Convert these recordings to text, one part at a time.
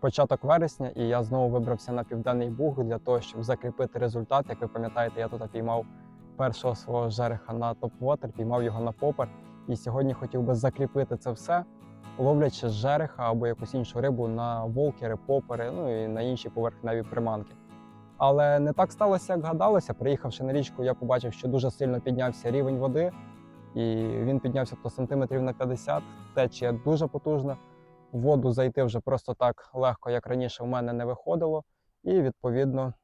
початок вересня, і я знову вибрався на південний буг для того, щоб закріпити результат. Як ви пам'ятаєте, я тут піймав першого свого жереха на топ-вотер, піймав його на попер. І сьогодні хотів би закріпити це все, ловлячи жереха або якусь іншу рибу на волкери, попери, ну і на інші поверхневі приманки. Але не так сталося, як гадалося. Приїхавши на річку, я побачив, що дуже сильно піднявся рівень води, і він піднявся до сантиметрів на 50. Течія дуже потужна. В воду зайти вже просто так легко, як раніше, в мене не виходило. І відповідно,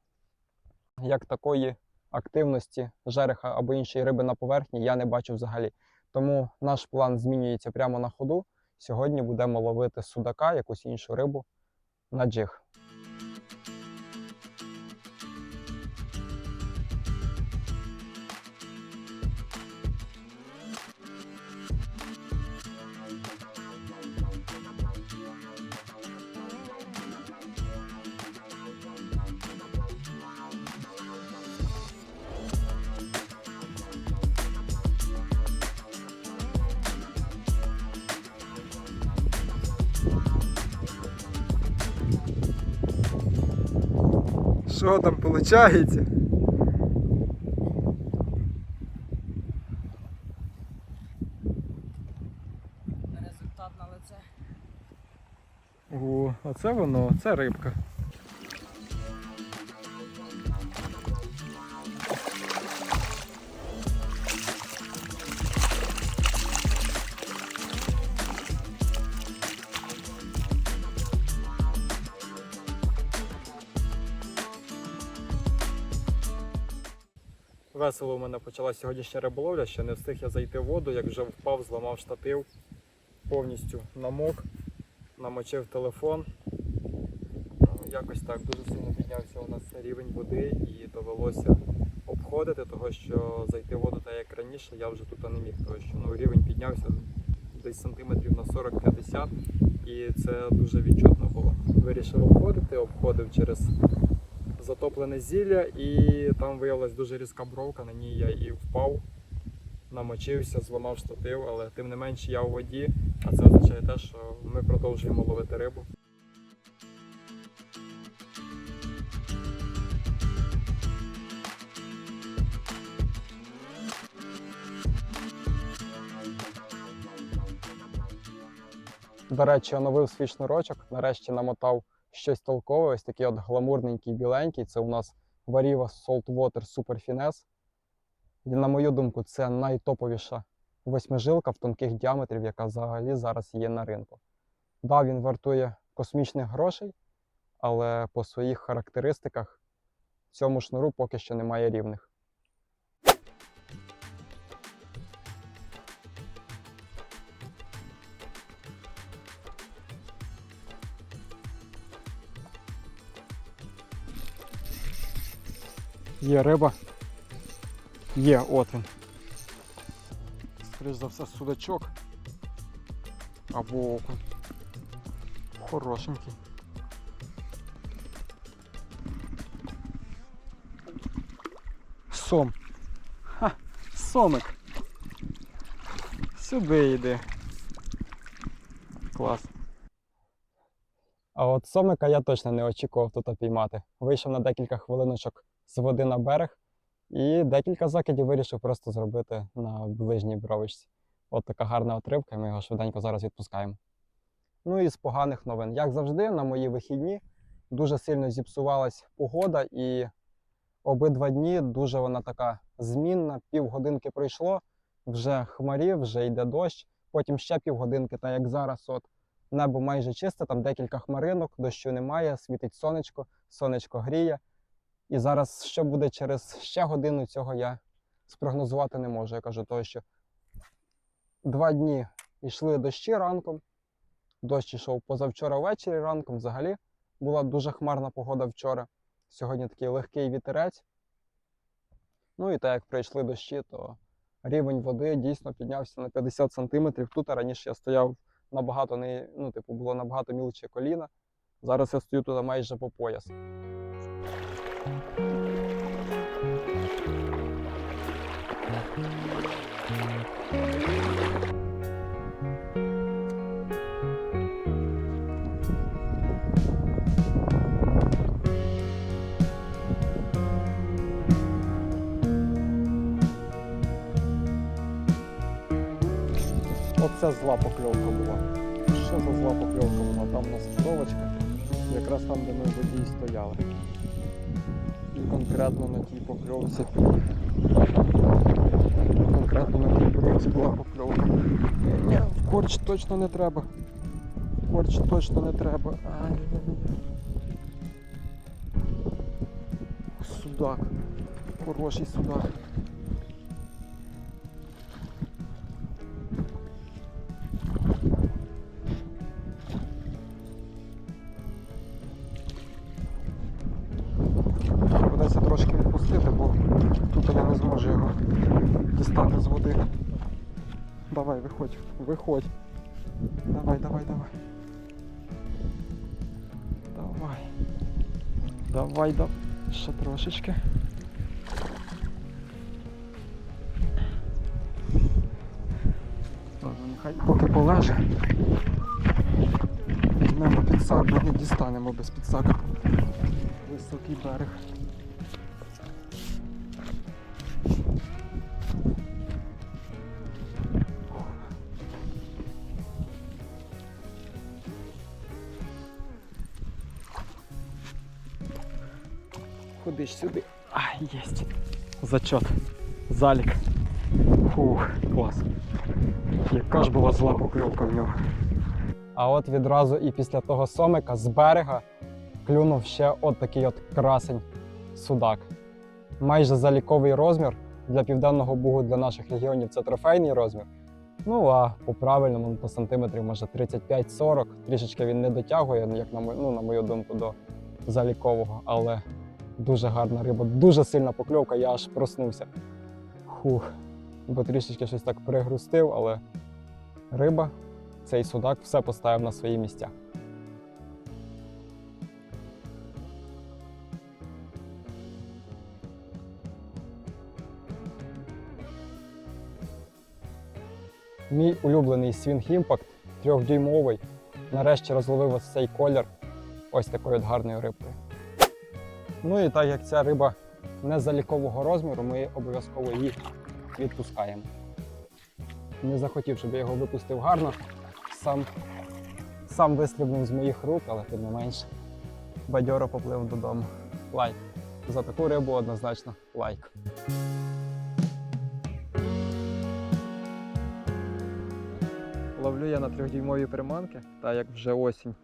як такої активності жереха або іншої риби на поверхні я не бачу взагалі. Тому наш план змінюється прямо на ходу. Сьогодні будемо ловити судака, якусь іншу рибу на джиг. Що там виходить? результат на лице. О, оце воно, це рибка. Весело у мене почалася сьогоднішня риболовля, ще не встиг я зайти в воду, як вже впав, зламав штатив, повністю намок намочив телефон. Ну, якось так дуже сильно піднявся у нас рівень води і довелося обходити, того що зайти в воду так як раніше я вже тут не міг, тому що ну, рівень піднявся десь сантиметрів на 40-50 і це дуже відчутно було. Вирішив обходити, обходив через затоплене зілля і там виявилась дуже різка бровка, на ній я і впав намочився, зламав штатив, але тим не менше я у воді, а це означає те, що ми продовжуємо ловити рибу. До речі, оновив свій шнурочок, нарешті намотав щось толкове, ось такий от гламурненький біленький. Це у нас Variva Saltwater Super Finesse. І, на мою думку, це найтоповіша восьмижилка в тонких діаметрів, яка взагалі зараз є на ринку. Да, він вартує космічних грошей, але по своїх характеристиках цьому шнуру поки що немає рівних. Є риба. Є, от він. Скоріш за все, судачок. Або окунь. Хорошенький. Сом. Ха, сомик. Сюди йди. Клас. А от сомика я точно не очікував тут піймати. Вийшов на декілька хвилиночок з води на берег і декілька закидів вирішив просто зробити на ближній бровичці. От така гарна отривка, ми його швиденько зараз відпускаємо. Ну і з поганих новин. Як завжди, на мої вихідні дуже сильно зіпсувалась погода, і обидва дні дуже вона така змінна. Півгодинки пройшло, вже хмарів, вже йде дощ, потім ще півгодинки, та як зараз, от небо майже чисте, там декілька хмаринок, дощу немає, світить сонечко, сонечко гріє. І зараз що буде через ще годину, цього я спрогнозувати не можу. Я кажу, того, що два дні йшли дощі ранком. Дощ йшов позавчора ввечері ранком. Взагалі була дуже хмарна погода вчора. Сьогодні такий легкий вітерець. Ну і так як прийшли дощі, то рівень води дійсно піднявся на 50 сантиметрів. Тут раніше я стояв набагато не, ну, типу, було набагато мілче коліна. Зараз я стою туди майже по пояс. Оце зла покльовка була. Що за зла покльовка була? Там у нас судовочка, якраз там, де ми водії стояли. Конкретно на тій покльовці. Конкретно на тій покльовці була покльовка. Ні, в корч точно не треба. В корч точно не треба. Ай-яй-яй. Судак. Хороший судак. Дістати з води. Давай, виходь, виходь. Давай, давай, давай. Давай. Давай, давай. Ще трошечки. Ладно, нехай поки полеже. Візьмемо підсак, бо не дістанемо без підсака. Високий берег. Ходиш сюди. А, єсть. Зачот. Залік. Фух, клас. Яка ж була зла покльовка в нього. А от відразу і після того сомика з берега клюнув ще от такий от красень судак. Майже заліковий розмір для південного бугу для наших регіонів це трофейний розмір. Ну а по правильному по сантиметрів може 35-40. Трішечки він не дотягує, як на мою, ну, на мою думку, до залікового, але дуже гарна риба, дуже сильна покльовка, я аж проснувся. Хух, бо трішечки щось так пригрустив, але риба, цей судак все поставив на свої місця. Мій улюблений Swing Impact трьохдюймовий. Нарешті розловив ось цей колір ось такою от гарною рибкою. Ну і так як ця риба не залікового розміру, ми обов'язково її відпускаємо. Не захотів, щоб я його випустив гарно. Сам, сам вистрибнув з моїх рук, але тим не менше. Бадьоро поплив додому. Лайк. За таку рибу однозначно лайк. Ловлю я на трьохдюймові приманки, та як вже осінь.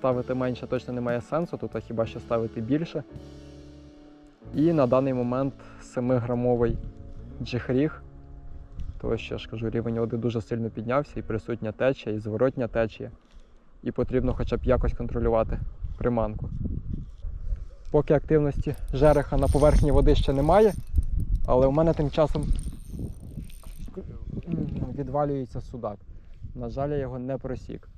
Ставити менше точно немає сенсу, тут хіба що ставити більше. І на даний момент 7-грамовий джихріг. Тому що я ж кажу, рівень води дуже сильно піднявся, і присутня течія, і зворотня течія. І потрібно хоча б якось контролювати приманку. Поки активності жереха на поверхні води ще немає, але у мене тим часом відвалюється судак. На жаль, я його не просік.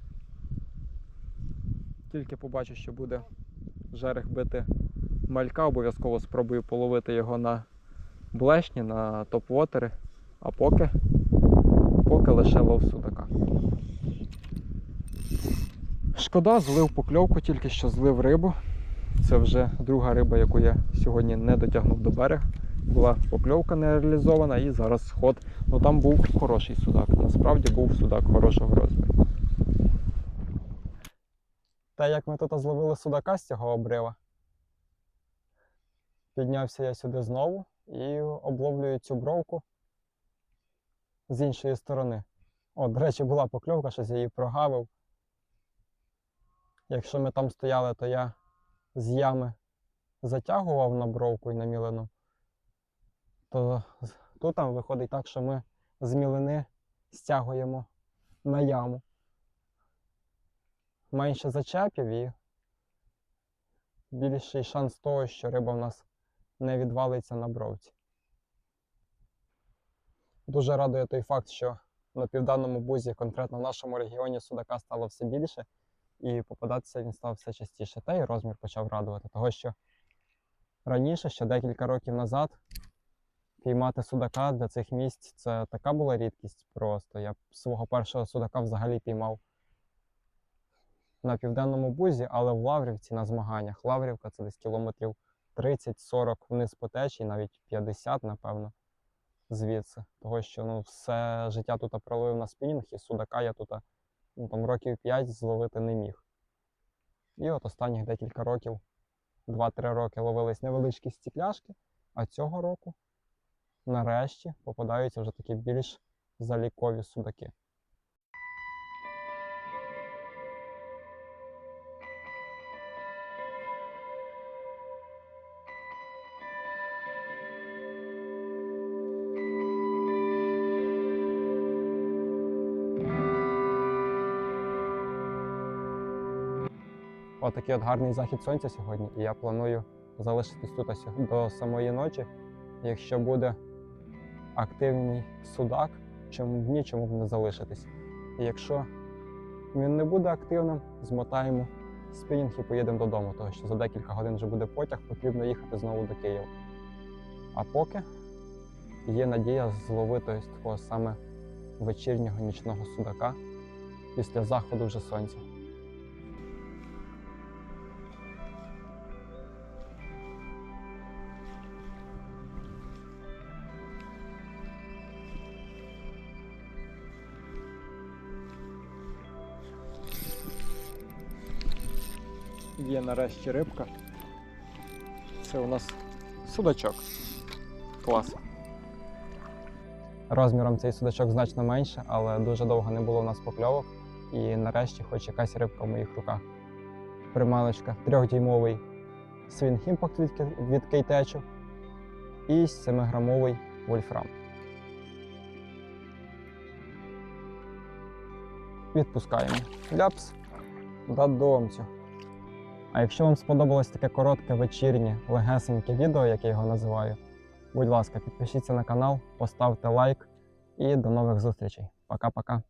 Тільки побачу, що буде жерех бити малька, обов'язково спробую половити його на блешні, на топ-вотери, а поки, поки лише лов судака. Шкода, злив покльовку, тільки що злив рибу. Це вже друга риба, яку я сьогодні не дотягнув до берега. Була покльовка не реалізована і зараз сход. Ну там був хороший судак. Насправді був судак хорошого розміру. Та як ми тут зловили судака з цього обрива, піднявся я сюди знову і обловлюю цю бровку з іншої сторони. О, до речі, була покльовка, щось я її прогавив. Якщо ми там стояли, то я з ями затягував на бровку і на мілину, то тут там виходить так, що ми з мілини стягуємо на яму. Менше зачепів і більший шанс того, що риба в нас не відвалиться на бровці. Дуже радує той факт, що на південному бузі, конкретно в нашому регіоні, судака стало все більше, і попадатися він став все частіше. Та й розмір почав радувати, того що раніше, ще декілька років назад, піймати судака для цих місць це така була рідкість просто. Я свого першого судака взагалі піймав на південному бузі, але в Лаврівці на змаганнях. Лаврівка це десь кілометрів 30-40 вниз по течії, навіть 50, напевно, звідси. Того що ну, все життя тут проловив на спінінг, і судака я тут ну, там, років 5 зловити не міг. І от останніх декілька років, 2-3 роки ловились невеличкі стікляшки, а цього року нарешті попадаються вже такі більш залікові судаки. Отакий от гарний захід сонця сьогодні, і я планую залишитись тут до самої ночі. Якщо буде активний судак, чому б ні, чому б не залишитись. Якщо він не буде активним, змотаємо спінінг і поїдемо додому, тому що за декілька годин вже буде потяг, потрібно їхати знову до Києва. А поки є надія зловити ось такого саме вечірнього нічного судака після заходу вже сонця. Є нарешті рибка. Це у нас судачок. Клас. Розміром цей судачок значно менше, але дуже довго не було у нас покльовок. І нарешті хоч якась рибка в моїх руках. Прималочка трьохдюймовий Swing Impact від, від Кейтечу і 7-грамовий вольфрам. Відпускаємо. Ляпс. Додомцю. А якщо вам сподобалось таке коротке вечірнє, легесеньке відео, як я його називаю, будь ласка, підпишіться на канал, поставте лайк і до нових зустрічей. Пока-пока.